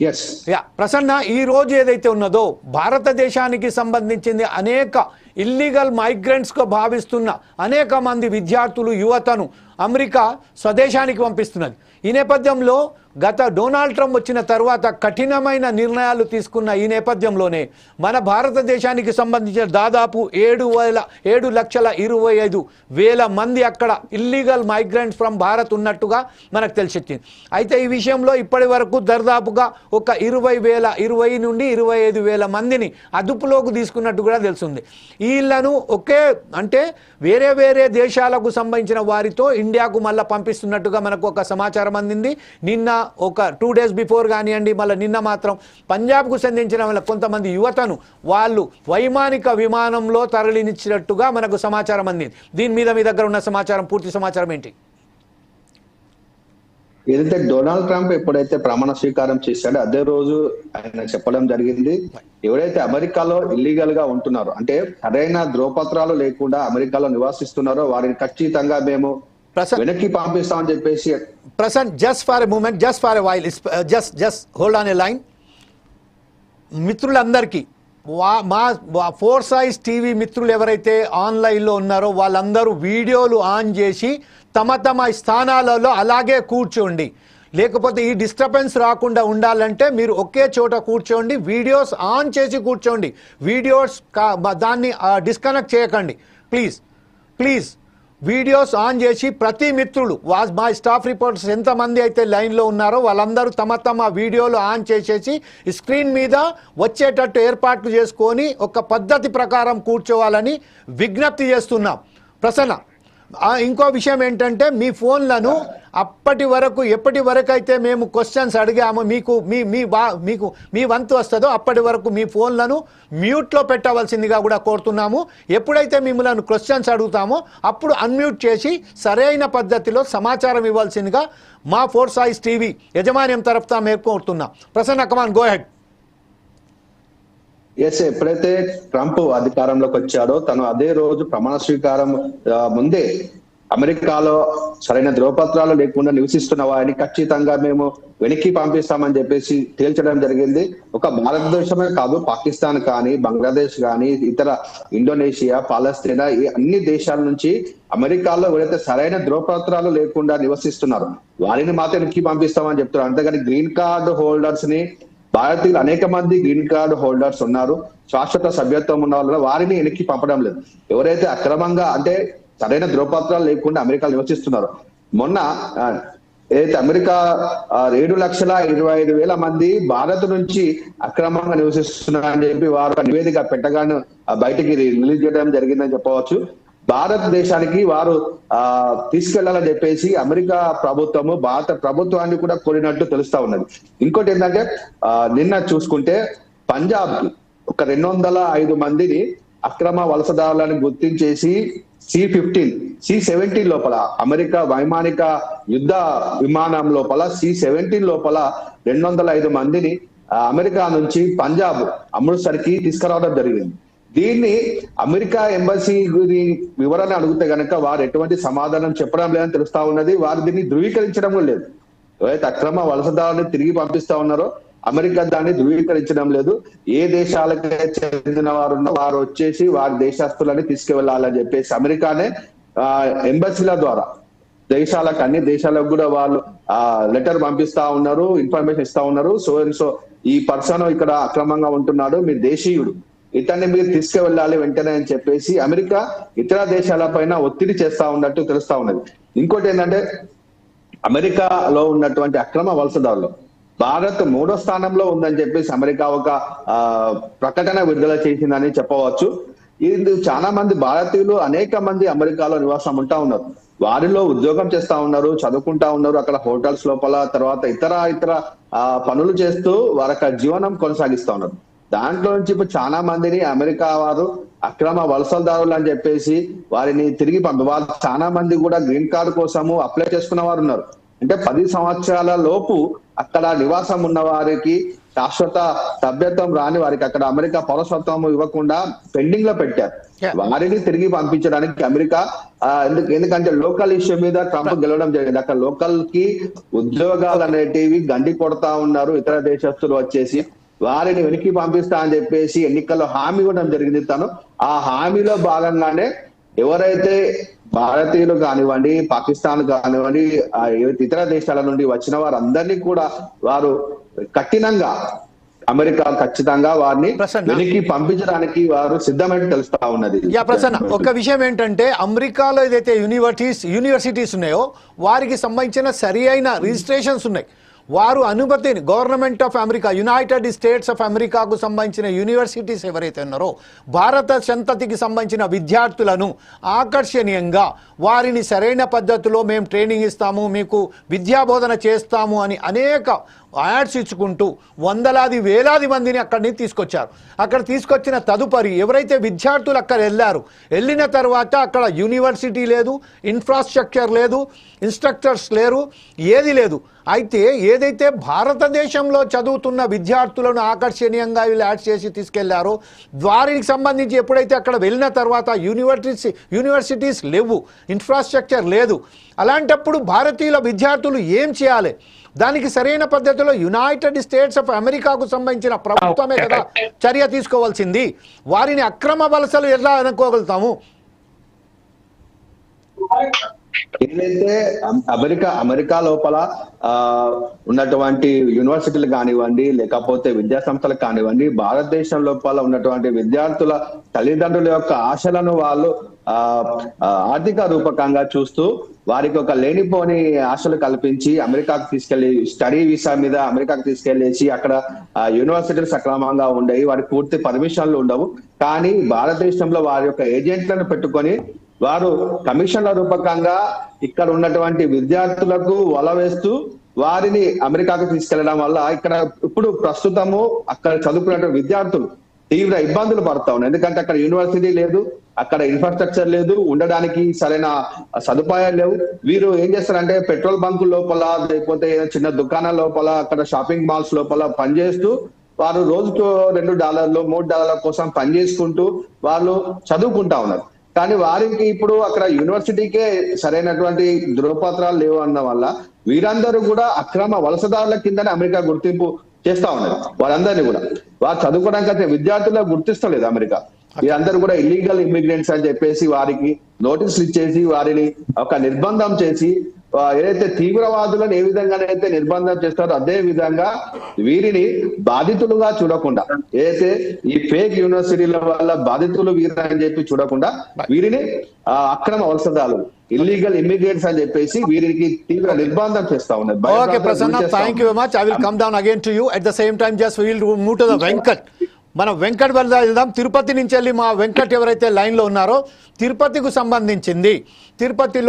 Yes yeah Prasanna ఈ రోజు ఏదైతే ఉన్నదో భారతదేశానికి సంబంధించింది అనేక ఇల్లీగల్ మైగ్రెంట్స్గా భావిస్తున్న అనేక మంది విద్యార్థులు యువతను అమెరికా స్వదేశానికి పంపిస్తున్నది. ఈ నేపథ్యంలో గత డొనాల్డ్ ట్రంప్ వచ్చిన తర్వాత కఠినమైన నిర్ణయాలు తీసుకున్న ఈ నేపథ్యంలోనే మన భారతదేశానికి సంబంధించిన దాదాపు ఏడు వేల ఏడు లక్షల ఇరవై ఐదు వేల మంది అక్కడ ఇల్లీగల్ మైగ్రెంట్స్ ఫ్రమ్ భారత్ ఉన్నట్టుగా మనకు తెలిసొచ్చింది. అయితే ఈ విషయంలో ఇప్పటి వరకు దర్దాపుగా ఒక ఇరవై వేల ఇరవై నుండి ఇరవై ఐదు వేల మందిని అదుపులోకి తీసుకున్నట్టు కూడా తెలుస్తుంది వీళ్ళను ఒకే అంటే వేరే వేరే దేశాలకు సంబంధించిన వారితో ఇండియాకు మళ్ళీ పంపిస్తున్నట్టుగా మనకు ఒక సమాచారం అందింది. నిన్న ఒక టూ డేస్ బిఫోర్ కానివ్వండి మళ్ళీ నిన్న మాత్రం పంజాబ్కు చెందించిన వాళ్ళ కొంతమంది యువతను వాళ్ళు వైమానిక విమానంలో తరలినిచ్చినట్టుగా మనకు సమాచారం అందింది. దీని మీద మీ దగ్గర ఉన్న సమాచారం పూర్తి సమాచారం ఏంటి? ఏదైతే డొనాల్డ్ ట్రంప్ ఎప్పుడైతే ప్రమాణ స్వీకారం చేశాడో అదే రోజు ఆయన చెప్పడం జరిగింది. ఎవరైతే అమెరికాలో ఇల్లీగల్గా ఉంటున్నారో అంటే సరైన ధ్రువపత్రాలు లేకుండా అమెరికాలో నివాసిస్తున్నారో వారిని ఖచ్చితంగా మేము వెనక్కి పంపిస్తామని చెప్పేసి Prasan just for moment just for while just just hold on a line మిత్రులందరికీ మా ఫోర్ సైజ్ టీవీ మిత్రులు ఎవరైతే ఆన్లైన్లో ఉన్నారో వాళ్ళందరూ వీడియోలు ఆన్ చేసి తమ తమ స్థానాలలో అలాగే కూర్చోండి. లేకపోతే ఈ డిస్టర్బెన్స్ రాకుండా ఉండాలంటే మీరు ఒకే చోట కూర్చోండి వీడియోస్ ఆన్ చేసి కూర్చోండి. వీడియోస్ కా- దాన్ని డిస్కనెక్ట్ చేయకండి. Please please. వీడియోస్ ఆన్ చేసి ప్రతి మిత్రులు వా మా స్టాఫ్ రిపోర్టర్స్ ఎంతమంది అయితే లైన్లో ఉన్నారో వాళ్ళందరూ తమ తమ వీడియోలు ఆన్ చేసేసి స్క్రీన్ మీద వచ్చేటట్టు ఏర్పాట్లు చేసుకొని ఒక పద్ధతి ప్రకారం కూర్చోవాలని విజ్ఞప్తి చేస్తున్నాం. ప్రసన్న ఇంకో విషయం ఏంటంటే మీ ఫోన్లను అప్పటి వరకు ఎప్పటి వరకు అయితే మేము క్వశ్చన్స్ అడిగామో మీకు మీ మీ బా మీకు మీ వంతు వస్తుందో అప్పటి వరకు మీ ఫోన్లను మ్యూట్లో పెట్టవలసిందిగా కూడా కోరుతున్నాము. ఎప్పుడైతే మిమ్మల్ని క్వశ్చన్స్ అడుగుతామో అప్పుడు అన్మ్యూట్ చేసి సరైన పద్ధతిలో సమాచారం ఇవ్వాల్సిందిగా మా ఫోర్ సాయిస్ టీవీ యజమాన్యం తరఫున మేము కోరుతున్నాం. Prasanna come on go head yes ఎప్పుడైతే ట్రంప్ అధికారంలోకి వచ్చాడో తను అదే రోజు ప్రమాణ స్వీకారం ముందే అమెరికాలో సరైన ధ్రువపత్రాలు లేకుండా నివసిస్తున్న వారిని ఖచ్చితంగా మేము వెనక్కి పంపిస్తామని చెప్పేసి తేల్చడం జరిగింది. ఒక భారతదేశమే కాదు పాకిస్తాన్ కానీ బంగ్లాదేశ్ కానీ ఇతర ఇండోనేషియా పాలస్తీనా ఈ అన్ని దేశాల నుంచి అమెరికాలో ఎవరైతే సరైన ధ్రువపత్రాలు లేకుండా నివసిస్తున్నారు వారిని మాత్రం వెనక్కి పంపిస్తామని చెప్తున్నారు. అంతేగాని గ్రీన్ కార్డు హోల్డర్స్ని భారతీయులు అనేక మంది గ్రీన్ కార్డు హోల్డర్స్ ఉన్నారు. శాశ్వత సభ్యత్వం ఉన్న వాళ్ళు వారిని వెనక్కి పంపడం లేదు. ఎవరైతే అక్రమంగా అంటే సరైన ధ్రువపత్రాలు లేకుండా అమెరికా నివసిస్తున్నారు. మొన్న ఏదైతే అమెరికా ఏడు లక్షల ఇరవై ఐదు వేల మంది భారత్ నుంచి అక్రమంగా నివసిస్తున్నారని చెప్పి వారు నివేదిక పెట్టగానే బయటికి రిలీజ్ చేయడం జరిగిందని చెప్పవచ్చు. భారతదేశానికి వారు ఆ తీసుకెళ్ళాలని చెప్పేసి అమెరికా ప్రభుత్వము భారత ప్రభుత్వాన్ని కూడా కోరినట్టు తెలుస్తా ఉన్నది. ఇంకోటి ఏంటంటే ఆ, నిన్న చూసుకుంటే పంజాబ్ ఒక రెండు వందల ఐదు మందిని అక్రమ వలసదారులను గుర్తించేసి సి ఫిఫ్టీన్ సి సెవెంటీన్ లోపల అమెరికా వైమానిక యుద్ధ విమానం లోపల సి సెవెంటీన్ లోపల రెండు వందల ఐదు మందిని అమెరికా నుంచి పంజాబ్ అమృత్సర్కి తీసుకురావడం జరిగింది. దీన్ని అమెరికా ఎంబసీ వివరణ అడిగితే గనక వారు ఎటువంటి సమాధానం చెప్పడం లేదని తెలుస్తా ఉన్నది. వారు దీన్ని ధృవీకరించడం లేదు. ఎవరైతే అక్రమ వలసదారుని తిరిగి పంపిస్తా ఉన్నారో అమెరికా దాన్ని ధృవీకరించడం లేదు. ఏ దేశాలకే చెందిన వారు వారు వచ్చేసి వారి దేశస్తులని తీసుకువెళ్ళాలని చెప్పేసి అమెరికానే ఆ, ఎంబసీల ద్వారా దేశాలకు అన్ని దేశాలకు కూడా వాళ్ళు ఆ లెటర్ పంపిస్తా ఉన్నారు ఇన్ఫర్మేషన్ ఇస్తా ఉన్నారు. సో అండ్ సో ఈ పర్సన్ ఇక్కడ అక్రమంగా ఉంటున్నాడు. మీ దేశీయుడు. ఇతన్ని మీరు తీసుకువెళ్ళాలి వెంటనే అని చెప్పేసి అమెరికా ఇతర దేశాల పైన ఒత్తిడి చేస్తా ఉన్నట్టు తెలుస్తా ఉన్నది. ఇంకోటి ఏంటంటే అమెరికాలో ఉన్నటువంటి అక్రమ వలసదారులు భారత్ మూడో స్థానంలో ఉందని చెప్పేసి అమెరికా ఒక ఆ, ప్రకటన విడుదల చేసిందని చెప్పవచ్చు. ఇది చాలా మంది భారతీయులు అనేక మంది అమెరికాలో నివాసం ఉంటా ఉన్నారు. వారిలో ఉద్యోగం చేస్తా ఉన్నారు చదువుకుంటా ఉన్నారు అక్కడ హోటల్స్ లోపల తర్వాత ఇతర ఇతర ఆ, పనులు చేస్తూ వారి యొక్క జీవనం కొనసాగిస్తా ఉన్నారు. దాంట్లో నుంచి ఇప్పుడు చాలా మందిని అమెరికా వారు అక్రమ వలసదారులు అని చెప్పేసి వారిని తిరిగి పంపి వాళ్ళు చాలా మంది కూడా గ్రీన్ కార్డు కోసము అప్లై చేసుకున్న వారు ఉన్నారు. అంటే పది సంవత్సరాల లోపు అక్కడ నివాసం ఉన్న వారికి శాశ్వత సభ్యత్వం రాని వారికి అక్కడ అమెరికా పౌరసత్వం ఇవ్వకుండా పెండింగ్లో పెట్టారు. వారిని తిరిగి పంపించడానికి అమెరికా ఎందుకంటే లోకల్ ఇష్యూ మీద ట్రంప్ గెలవడం జరిగింది. అక్కడ లోకల్కి ఉద్యోగాలు అనేటివి గండి కొడతా ఉన్నారు ఇతర దేశస్తులు వచ్చేసి. వారిని వెనక్కి పంపిస్తా అని చెప్పేసి ఎన్నికల్లో హామీ ఇవ్వడం జరిగింది తను. ఆ హామీలో భాగంగానే ఎవరైతే భారతీయులు కానివ్వండి పాకిస్తాన్ కానివ్వండి ఇతర దేశాల నుండి వచ్చిన వారందరినీ కూడా వారు కఠినంగా అమెరికా ఖచ్చితంగా వారిని. వెనక్కి పంపించడానికి వారు సిద్ధమైనట్టు తెలుస్తా ఉన్నది. యా ప్రసన్న. ఒక విషయం ఏంటంటే అమెరికాలో ఏదైతే యూనివర్సిటీస్ యూనివర్సిటీస్ ఉన్నాయో వారికి సంబంధించిన సరి అయిన రిజిస్ట్రేషన్స్ ఉన్నాయి. వారు అనుమతిని government of America United States of అమెరికాకు సంబంధించిన యూనివర్సిటీస్ ఎవరైతే ఉన్నారో భారత సంతతికి సంబంధించిన విద్యార్థులను ఆకర్షణీయంగా వారిని సరైన పద్ధతిలో మేము ట్రైనింగ్ ఇస్తాము మీకు విద్యాబోధన చేస్తాము అని అనేక యాడ్స్ ఇచ్చుకుంటూ వందలాది వేలాది మందిని అక్కడిని తీసుకొచ్చారు. అక్కడ తీసుకొచ్చిన తదుపరి ఎవరైతే విద్యార్థులు అక్కడ వెళ్ళారు వెళ్ళిన తర్వాత అక్కడ యూనివర్సిటీ లేదు ఇన్ఫ్రాస్ట్రక్చర్ లేదు ఇన్స్ట్రక్టర్స్ లేరు ఏది లేదు. అయితే ఏదైతే భారతదేశంలో చదువుతున్న విద్యార్థులను ఆకర్షణీయంగా వీళ్ళు యాడ్ చేసి తీసుకెళ్ళారో వారికి సంబంధించి ఎప్పుడైతే అక్కడ వెళ్ళిన తర్వాత యూనివర్సిటీస్ యూనివర్సిటీస్ లేవు ఇన్ఫ్రాస్ట్రక్చర్ లేదు. అలాంటప్పుడు భారతీయుల విద్యార్థులు ఏం చేయాలి? దానికి సరైన పద్ధతిలో యునైటెడ్ స్టేట్స్ ఆఫ్ అమెరికాకు సంబంధించిన ప్రభుత్వమే కదా చర్య తీసుకోవాల్సింది. వారిని అక్రమ వలసలు ఎలా అనుకోగలుగుతాము? ఏదైతే అమెరికా అమెరికా లోపల ఆ ఉన్నటువంటి యూనివర్సిటీలు కానివ్వండి లేకపోతే విద్యా సంస్థలు కానివ్వండి భారతదేశం లోపల ఉన్నటువంటి విద్యార్థుల తల్లిదండ్రుల యొక్క ఆశలను వాళ్ళు ఆ ఆర్థిక రూపకంగా చూస్తూ వారికి ఒక లేనిపోని ఆశలు కల్పించి అమెరికాకు తీసుకెళ్ళి స్టడీ వీసా మీద అమెరికాకు తీసుకెళ్ళేసి అక్కడ యూనివర్సిటీలు సక్రమంగా ఉండేవి వారికి పూర్తి పర్మిషన్లు ఉండవు. కానీ భారతదేశంలో వారి యొక్క ఏజెంట్లను పెట్టుకొని వారు కమిషన్ల రూపకంగా ఇక్కడ ఉన్నటువంటి విద్యార్థులకు వల వేస్తూ వారిని అమెరికాకు తీసుకెళ్ళడం వల్ల ఇక్కడ ఇప్పుడు ప్రస్తుతము అక్కడ చదువుకున్నటువంటి విద్యార్థులు తీవ్ర ఇబ్బందులు పడతా ఉన్నాయి ఎందుకంటే అక్కడ యూనివర్సిటీ లేదు అక్కడ ఇన్ఫ్రాస్ట్రక్చర్ లేదు ఉండడానికి సరైన సదుపాయాలు లేవు. వీరు ఏం చేస్తారంటే పెట్రోల్ బంక్ లోపల లేకపోతే చిన్న దుకాణాల లోపల అక్కడ షాపింగ్ మాల్స్ లోపల పనిచేస్తూ వారు రోజుకు రెండు డాలర్లు మూడు డాలర్ల కోసం పనిచేసుకుంటూ వాళ్ళు చదువుకుంటా ఉన్నారు. కానీ వారికి ఇప్పుడు అక్కడ యూనివర్సిటీకే సరైనటువంటి ధృవపత్రాలు లేవు అన్న వల్ల వీరందరూ కూడా అక్రమ వలసదారుల కిందనే అమెరికా గుర్తింపు చేస్తా ఉన్నారు. వారందరినీ కూడా. వారు చదువుకోవడానికి అయితే విద్యార్థులకు గుర్తిస్తలేదు అమెరికా. వీరందరూ కూడా ఇల్లీగల్ ఇమిగ్రెంట్స్ అని చెప్పేసి వారికి నోటీసులు ఇచ్చేసి వారిని ఒక నిర్బంధం చేసి ఏదైతే తీవ్రవాదులను ఏ విధంగానైతే నిర్బంధం చేస్తారో అదే విధంగా వీరిని బాధితులుగా చూడకుండా ఏదైతే ఈ ఫేక్ యూనివర్సిటీల వల్ల బాధితులు వీరు అని చెప్పి చూడకుండా వీరిని అక్రమ వలసదాలు ఇల్లీగల్ ఇమిగ్రెంట్స్ అని చెప్పేసి వీరికి తీవ్ర నిర్బంధం చేస్తా ఓకే ప్రసన్న గురి చేస్తా thank you much I will come down again to you at the same time just will move to the Venkat మనం వెంకట్ వెళ్దాం. తిరుపతి నుంచి వెళ్ళి మా వెంకట్ ఎవరైతే లైన్లో ఉన్నారో తిరుపతికి సంబంధించింది. తిరుపతిలో